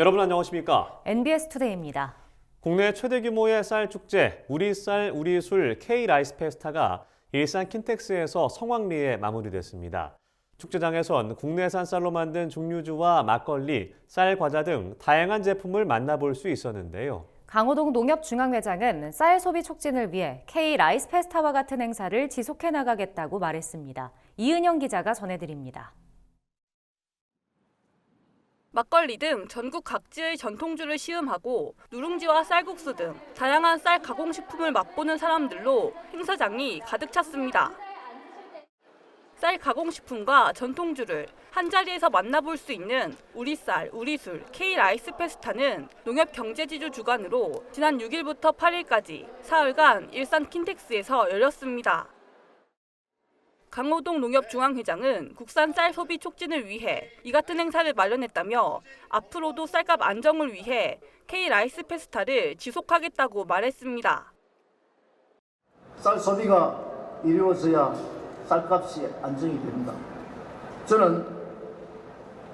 여러분 안녕하십니까? NBS 투데이입니다. 국내 최대 규모의 쌀 축제 우리 쌀 우리 술 K 라이스 페스타가 일산 킨텍스에서 성황리에 마무리됐습니다. 축제장에선 국내산 쌀로 만든 증류주와 막걸리, 쌀 과자 등 다양한 제품을 만나볼 수 있었는데요. 강호동 농협중앙회장은 쌀 소비 촉진을 위해 K 라이스 페스타와 같은 행사를 지속해 나가겠다고 말했습니다. 이은영 기자가 전해드립니다. 막걸리 등 전국 각지의 전통주를 시음하고 누룽지와 쌀국수 등 다양한 쌀 가공식품을 맛보는 사람들로 행사장이 가득 찼습니다. 쌀 가공식품과 전통주를 한자리에서 만나볼 수 있는 우리 쌀, 우리 술, K 라이스 페스타는 농협경제지주 주관으로 지난 6일부터 8일까지 사흘간 일산 킨텍스에서 열렸습니다. 강호동 농협중앙회장은 국산 쌀 소비 촉진을 위해 이 같은 행사를 마련했다며 앞으로도 쌀값 안정을 위해 K 라이스 페스타를 지속하겠다고 말했습니다. 쌀 소비가 이루어져야 쌀값이 안정이 됩니다. 저는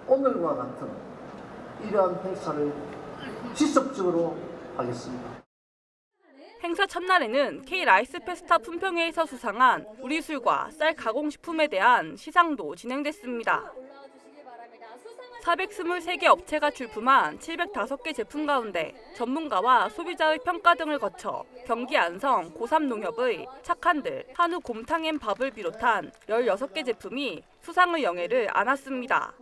오늘과 같은 이러한 행사를 지속적으로 하겠습니다. 행사 첫날에는 K 라이스 페스타 품평회에서 수상한 우리 술과 쌀 가공식품에 대한 시상도 진행됐습니다. 423개 업체가 출품한 705개 제품 가운데 전문가와 소비자의 평가 등을 거쳐 경기 안성 고삼농협의 착한들 한우 곰탕 앤 밥을 비롯한 16개 제품이 수상의 영예를 안았습니다.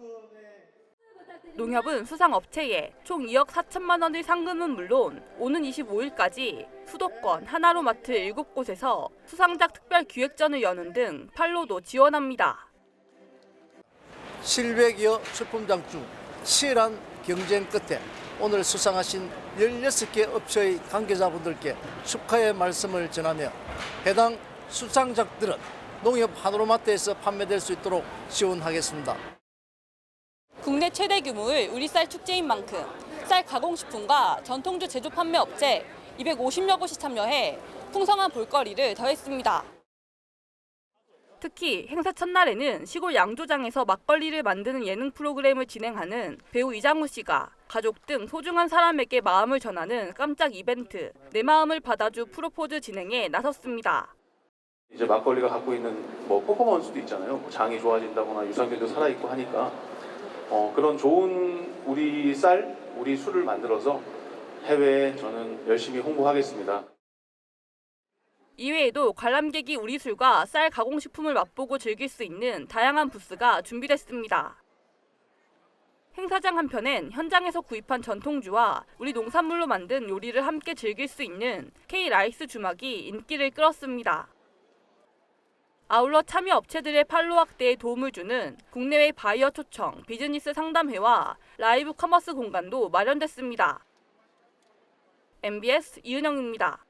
농협은 수상 업체에 총 2억 4천만 원의 상금은 물론 오는 25일까지 수도권 하나로마트 7곳에서 수상작 특별 기획전을 여는 등 판로도 지원합니다. 700여 출품장 중 치열한 경쟁 끝에 오늘 수상하신 16개 업체의 관계자분들께 축하의 말씀을 전하며 해당 수상작들은 농협 하나로마트에서 판매될 수 있도록 지원하겠습니다. 국내 최대 규모의 우리 쌀 축제인 만큼 쌀 가공식품과 전통주 제조 판매 업체 250여 곳이 참여해 풍성한 볼거리를 더했습니다. 특히 행사 첫날에는 시골 양조장에서 막걸리를 만드는 예능 프로그램을 진행하는 배우 이장우 씨가 가족 등 소중한 사람에게 마음을 전하는 깜짝 이벤트 내 마음을 받아주 프로포즈 진행에 나섰습니다. 이제 막걸리가 갖고 있는 뭐 퍼포먼스도 있잖아요. 뭐 장이 좋아진다거나 유산균도 살아있고 하니까 어, 그런 좋은 우리 쌀, 우리 술을 만들어서 해외에 저는 열심히 홍보하겠습니다. 이외에도 관람객이 우리 술과 쌀 가공식품을 맛보고 즐길 수 있는 다양한 부스가 준비됐습니다. 행사장 한편엔 현장에서 구입한 전통주와 우리 농산물로 만든 요리를 함께 즐길 수 있는 K 라이스 주막이 인기를 끌었습니다. 아울러 참여 업체들의 판로 확대에 도움을 주는 국내외 바이어 초청 비즈니스 상담회와 라이브 커머스 공간도 마련됐습니다. MBS 이은영입니다.